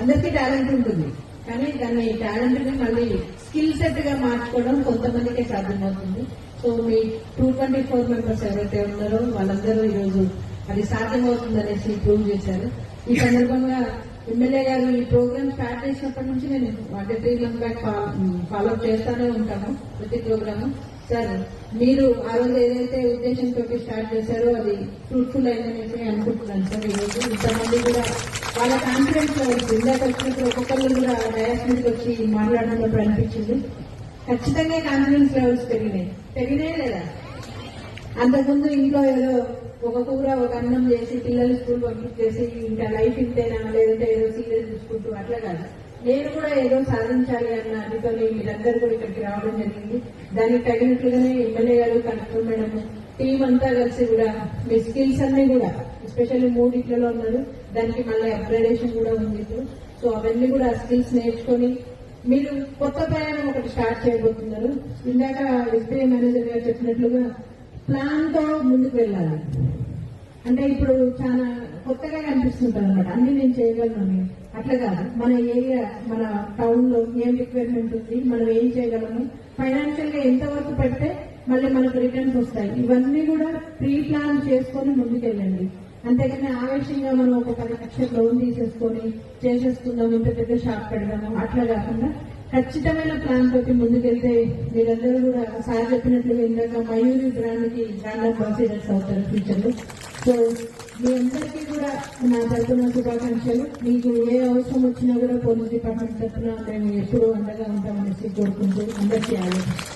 అందరికీ టాలెంట్ ఉంటుంది. కానీ దాన్ని టాలెంట్ని మళ్ళీ స్కిల్ సెట్గా మార్చుకోవడం కొంతమందికే సాధ్యమవుతుంది. సో మీ టూ ట్వంటీ ఫోర్ మెంబర్స్ ఎవరైతే ఉన్నారో వాళ్ళందరూ ఈరోజు అది సాధ్యమవుతుందనేసి ప్రూవ్ చేశారు. ఈ సందర్భంగా ఎమ్మెల్యే గారు ఈ ప్రోగ్రామ్ స్టార్ట్ చేసినప్పటి నుంచి నేను అంటే త్రీ మంత్ బ్యాక్ ఫాలో చేస్తానే ఉంటాను ప్రతి ప్రోగ్రామ్. సార్ మీరు ఆ రోజు ఏదైతే ఉద్దేశంతో స్టార్ట్ చేశారో అది ఫ్రూట్ఫుల్ అయిందని అనుకుంటున్నాను సార్. ఈరోజు రోజు ఇంతమంది కూడా వాళ్ళ కాన్ఫిడెన్స్ జిల్లా ఇందాక ఒక్కొక్కరు కూడా డయాస్ వచ్చి మాట్లాడినప్పుడు అనిపించింది. ఖచ్చితంగా కాన్ఫిడెన్స్ లెవెల్స్ పెరిగినాయి? పెరిగినాయి లేదా? అంతకుముందు ఇంట్లో ఏదో ఒక కూర ఒక అన్నం చేసి పిల్లలు స్కూల్ పంపించేసి ఇంకా లైఫ్ ఇంతేనా? లేదంటే ఏదో సీరియల్ చూసుకుంటూ అట్లా కాదు. నేను కూడా ఏదో సాధించాలి అన్న అదితోనే మీరందరూ కూడా ఇక్కడికి రావడం జరిగింది. దానికి తగినట్లుగానే ఎమ్మెల్యే గారు కలెక్టర్ మేడం టీం అంతా కలిసి కూడా మీ స్కిల్స్ అన్ని కూడా ఎస్పెషల్లీ మూడిట్లలో ఉన్నారు. దానికి మళ్ళీ అప్గ్రేడేషన్ కూడా ఉంది ఇప్పుడు. సో అవన్నీ కూడా ఆ స్కిల్స్ నేర్చుకొని మీరు కొత్త ప్రయాణం ఒకటి స్టార్ట్ చేయబోతున్నారు. ఇందాక ఎస్బీఐ మేనేజర్ గారు చెప్పినట్లుగా ప్లాన్తో ముందుకు వెళ్ళాలి. అంటే ఇప్పుడు చాలా కొత్తగా కనిపిస్తుంటారు అనమాట అన్ని నేను చేయగలను అని. అట్లా కాదు. మన ఏరియా మన టౌన్లో ఏం రిక్వైర్మెంట్ ఉంది మనం ఏం చేయగలము? ఫైనాన్షియల్గా ఎంతవరకు పెడితే మళ్ళీ మనకు రిటర్న్స్ వస్తాయి. ఇవన్నీ కూడా ప్రీ ప్లాన్ చేసుకొని ముందుకెళ్ళండి. అంతేగాని ఆవేశంగా మనం ఒక పది లక్షలు లోన్ తీసేసుకొని చేసేసుకుందాం ఇంత పెద్ద షాప్ పెడదాము అట్లా కాకుండా ఖచ్చితమైన ప్లాన్ తోటి ముందుకెళ్తే మీరందరూ కూడా సార్ చెప్పినట్లుగా ఇందాక మయూరి బ్రాండ్కి బ్రాండ్ అంబాసిడర్స్ అవుతారు ఫ్యూచర్లో. సో మీ అందరికీ కూడా నా తరఫున శుభాకాంక్షలు. మీకు ఏ అవసరం వచ్చినా కూడా పోలీస్ డిపార్ట్మెంట్ తరఫున మేము ఎప్పుడూ అండగా ఉంటామనేసి కోరుకుంటూ అందరికీ ఆలోచన